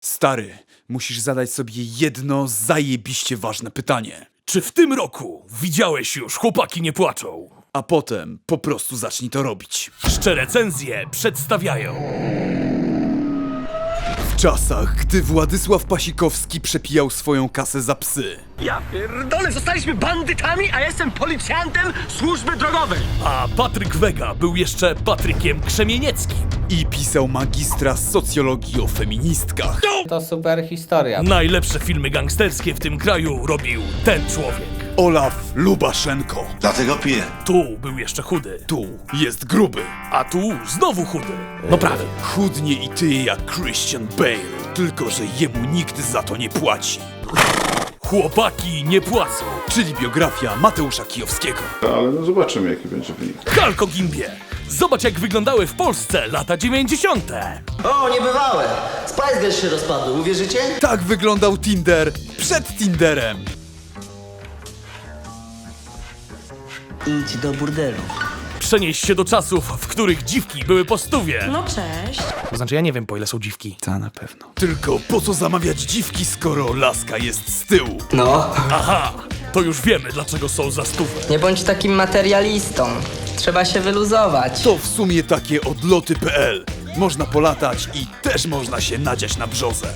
Stary, musisz zadać sobie jedno zajebiście ważne pytanie. Czy w tym roku widziałeś już Chłopaki nie płaczą? A potem po prostu zacznij to robić. Szczere recenzje przedstawiają czasach, gdy Władysław Pasikowski przepijał swoją kasę za psy. Ja pierdolę, zostaliśmy bandytami, a jestem policjantem służby drogowej. A Patryk Wega był jeszcze Patrykiem Krzemienieckim. I pisał magistra z socjologii o feministkach. To super historia. Najlepsze filmy gangsterskie w tym kraju robił ten człowiek. Olaf Lubaszenko. Dlatego piję. Tu był jeszcze chudy, Tu jest gruby. a tu znowu chudy. No prawie. Chudnie i ty jak Christian Bale. Tylko, że jemu nikt za to nie płaci. Chłopaki nie płacą. Czyli biografia Mateusza Kijowskiego. Ale no zobaczymy, jaki będzie wynik. Kalko Gimbie. Zobacz jak wyglądały w Polsce lata 90. O, niebywałe! Spice Girls się rozpadły, uwierzycie? Tak wyglądał Tinder przed Tinderem. Idź do burdelu. Przenieś się do czasów, w których dziwki były po stówie. No cześć. To znaczy ja nie wiem po ile są dziwki. Ta na pewno. Tylko po co zamawiać dziwki, skoro laska jest z tyłu? No, Aha, to już wiemy dlaczego są za stówę. Nie bądź takim materialistą. Trzeba się wyluzować. To w sumie takie odloty.pl. Można polatać i też można się nadziać na brzozę.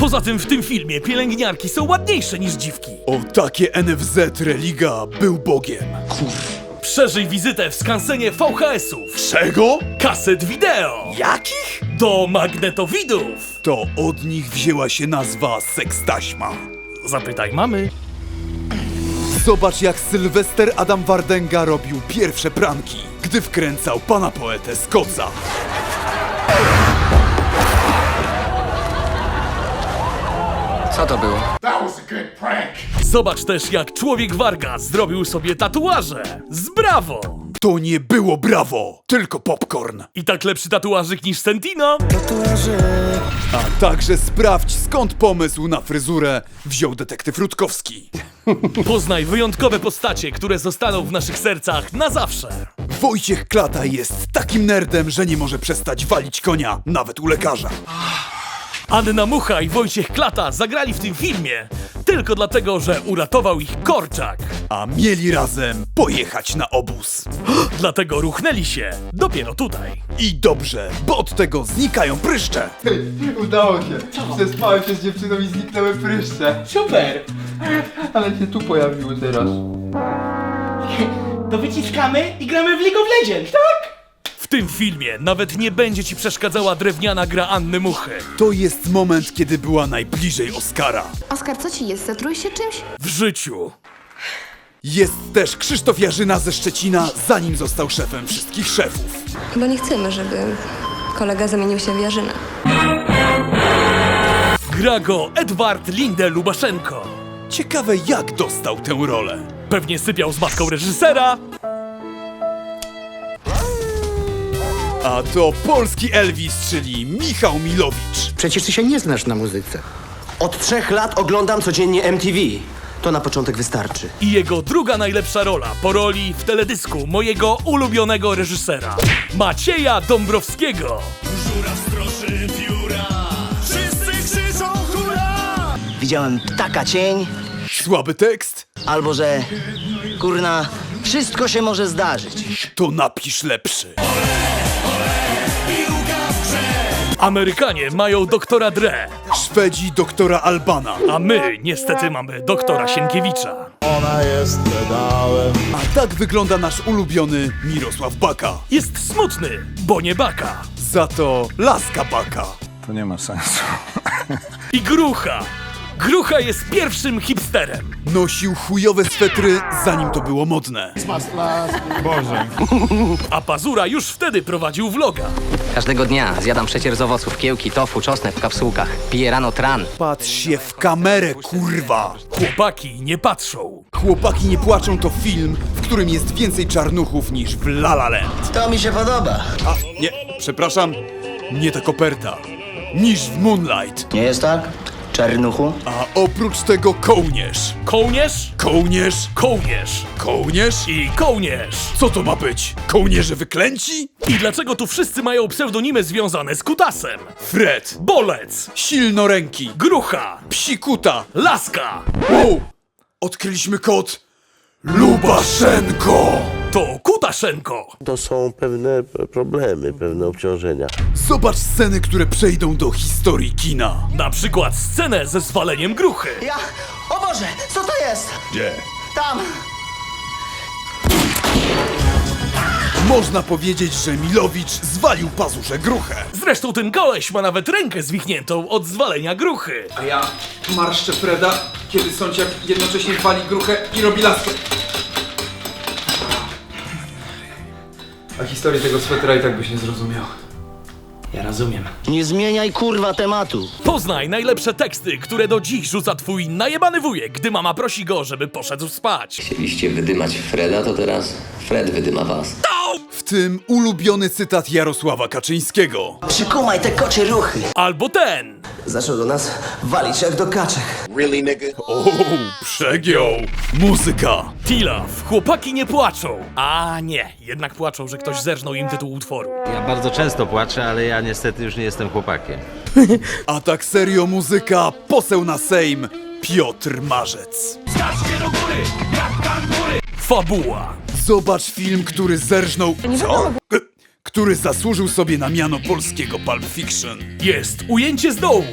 Poza tym w tym filmie pielęgniarki są ładniejsze niż dziwki. O takie NFZ religa był Bogiem. Przeżyj wizytę w skansenie VHS-ów, Czego? kaset wideo, Jakich? do magnetowidów. To od nich wzięła się nazwa sekstaśma. Zapytaj mamy. Zobacz jak Sylwester Adam Wardenga robił pierwsze pranki, gdy wkręcał pana poetę z koca. Co to było? Zobacz też jak człowiek Warga zrobił sobie tatuaże z brawo. To nie było brawo, tylko popcorn. I tak lepszy tatuażyk niż Sentino. A także sprawdź skąd pomysł na fryzurę wziął detektyw Rutkowski. Poznaj wyjątkowe postacie, które zostaną w naszych sercach na zawsze. Wojciech Klata jest takim nerdem, że nie może przestać walić konia, nawet u lekarza. Anna Mucha i Wojciech Klata zagrali w tym filmie tylko dlatego, że uratował ich Korczak. A mieli razem pojechać na obóz. Dlatego ruchnęli się dopiero tutaj. I dobrze, bo od tego znikają pryszcze. Udało się. Przespałem się z dziewczyną i zniknęły pryszcze. Super. Ale się tu pojawiły teraz. To wyciskamy i gramy w League of Legends, tak? W tym filmie nawet nie będzie ci przeszkadzała drewniana gra Anny Muchy. To jest moment, kiedy była najbliżej Oscara. Oskar, co ci jest? Zatrułeś się czymś? W życiu. Jest też Krzysztof Jarzyna ze Szczecina, zanim został szefem wszystkich szefów. Chyba nie chcemy, żeby kolega zamienił się w Jarzynę. Gra go Edward Linde Lubaszenko. Ciekawe jak dostał tę rolę. Pewnie sypiał z matką reżysera, A to polski Elvis, czyli Michał Milowicz. Przecież ty się nie znasz na muzyce. Od trzech lat oglądam codziennie MTV. To na początek wystarczy. i jego druga najlepsza rola po roli w teledysku mojego ulubionego reżysera Macieja Dąbrowskiego. Widziałem ptaka cień, Słaby tekst? albo że... Kurna, wszystko się może zdarzyć. To napisz lepszy. Amerykanie mają doktora Dre, Szwedzi doktora Albana. a my niestety mamy doktora Sienkiewicza. A tak wygląda nasz ulubiony Mirosław Baka. Jest smutny, bo nie baka. Za to laska Baka. To nie ma sensu. I Grucha. Grucha jest pierwszym hipsterem. Nosił chujowe swetry, zanim to było modne. A Pazura już wtedy prowadził vloga. Każdego dnia zjadam przecier z owoców, kiełki, tofu, czosnek w kapsułkach. Piję rano tran. Patrz się w kamerę, kurwa! Chłopaki nie patrzą. Chłopaki nie płaczą to film, w którym jest więcej czarnuchów niż w La La Land. To mi się podoba. A, nie, przepraszam, nie ta koperta. Niż w Moonlight. Nie jest tak? Czarnuchu? A oprócz tego kołnierz. Kołnierz, Kołnierz, kołnierz kołnierz? i kołnierz. Co to ma być? Kołnierze wyklęci? I dlaczego tu wszyscy mają pseudonimy związane z kutasem? Fred, Bolec, silnoręki, Grucha, psikuta. Laska. Wow! Odkryliśmy kod Lubaszenko! To Kutaszenko. To są pewne problemy, pewne obciążenia. Zobacz sceny, które przejdą do historii kina. Na przykład scenę ze zwaleniem gruchy. Ja... O Boże, co to jest? Gdzie? Tam! Można powiedzieć, że Milowicz zwalił pazurze gruchę. Zresztą ten koleś ma nawet rękę zwichniętą od zwalenia gruchy. A ja marszczę Freda, kiedy sąsiad jednocześnie wali gruchę i robi laskę. A historię tego swetera i tak byś nie zrozumiał. Ja rozumiem. Nie zmieniaj kurwa tematu. Poznaj najlepsze teksty, które do dziś rzuca twój najebany wujek, gdy mama prosi go, żeby poszedł spać. Chcieliście wydymać Freda, to teraz Fred wydyma was. Tym ulubiony cytat Jarosława Kaczyńskiego. Przykumaj te kocie ruchy! Albo ten. Zaczął do nas walić jak do kaczek. O, przegiął! Muzyka! Tilaf, chłopaki nie płaczą. A nie, jednak płaczą, że ktoś zerżnął im tytuł utworu. Ja bardzo często płaczę, ale ja niestety już nie jestem chłopakiem. A tak serio muzyka, poseł na Sejm, Piotr Marzec. Fabuła. Zobacz film, który zerżnął... Co? Który zasłużył sobie na miano polskiego Pulp Fiction. Jest ujęcie z dołu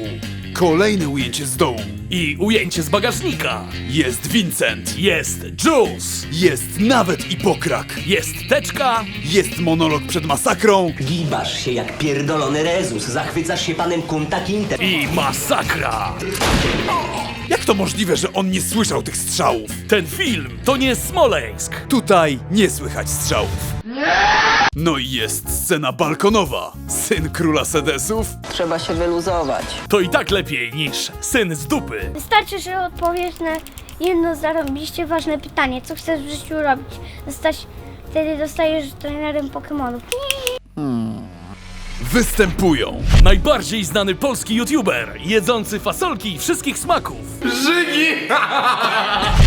Kolejne ujęcie z dołu. i ujęcie z bagażnika. Jest Vincent. Jest Jules. Jest nawet i pokrak. Jest teczka. Jest monolog przed masakrą. Gibasz się jak pierdolony Rezus, zachwycasz się panem Kunta Kintem. I masakra! Jak to możliwe, że on nie słyszał tych strzałów? Ten film to nie Smoleńsk. Tutaj nie słychać strzałów. No i jest scena balkonowa. Syn króla sedesów Trzeba się wyluzować. To i tak lepiej niż syn z dupy. Wystarczy, że odpowiesz na jedno zarobiście ważne pytanie. Co chcesz w życiu robić? Zostać, wtedy dostajesz trenerem Pokemonów. Występują Najbardziej znany polski youtuber, jedzący fasolki wszystkich smaków.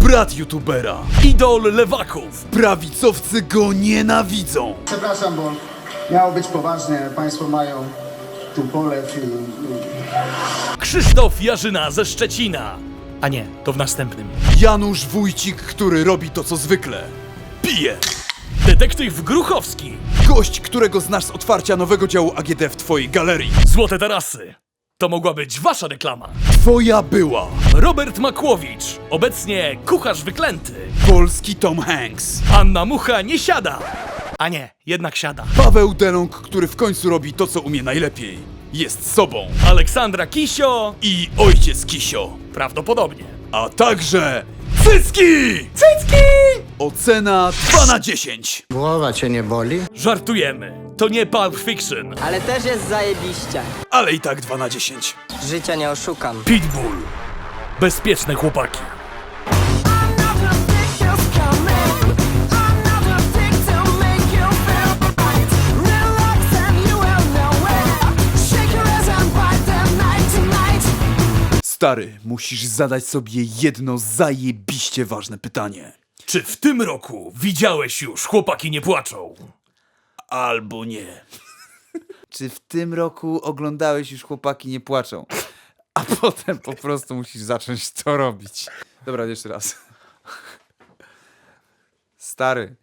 brat youtubera. Idol lewaków. Prawicowcy go nienawidzą. Przepraszam, bo miało być poważnie. Państwo mają tu pole film. Krzysztof Jarzyna ze Szczecina. A nie, to w następnym. Janusz Wójcik, który robi to co zwykle. Pije. Detektyw Gruchowski. Gość, którego znasz z otwarcia nowego działu AGD w twojej galerii. Złote tarasy. To mogła być wasza reklama. Twoja była. Robert Makłowicz. Obecnie kucharz wyklęty. Polski Tom Hanks. Anna Mucha nie siada. A nie, jednak siada. Paweł Delong, który w końcu robi to, co umie najlepiej. Jest sobą. Aleksandra Kisio. I ojciec Kisio. Prawdopodobnie. A także Cycki! Cycki! Ocena 2 na 10. Głowa cię nie boli? Żartujemy. To nie Pulp Fiction. Ale też jest zajebiście. Ale i tak 2 na 10. Życia nie oszukam. Pitbull. Bezpieczne chłopaki. Stary, musisz zadać sobie jedno zajebiście ważne pytanie. Czy w tym roku widziałeś już Chłopaki nie płaczą? Albo nie. Czy w tym roku oglądałeś już Chłopaki nie płaczą? A potem po prostu musisz zacząć to robić. Dobra, jeszcze raz. Stary.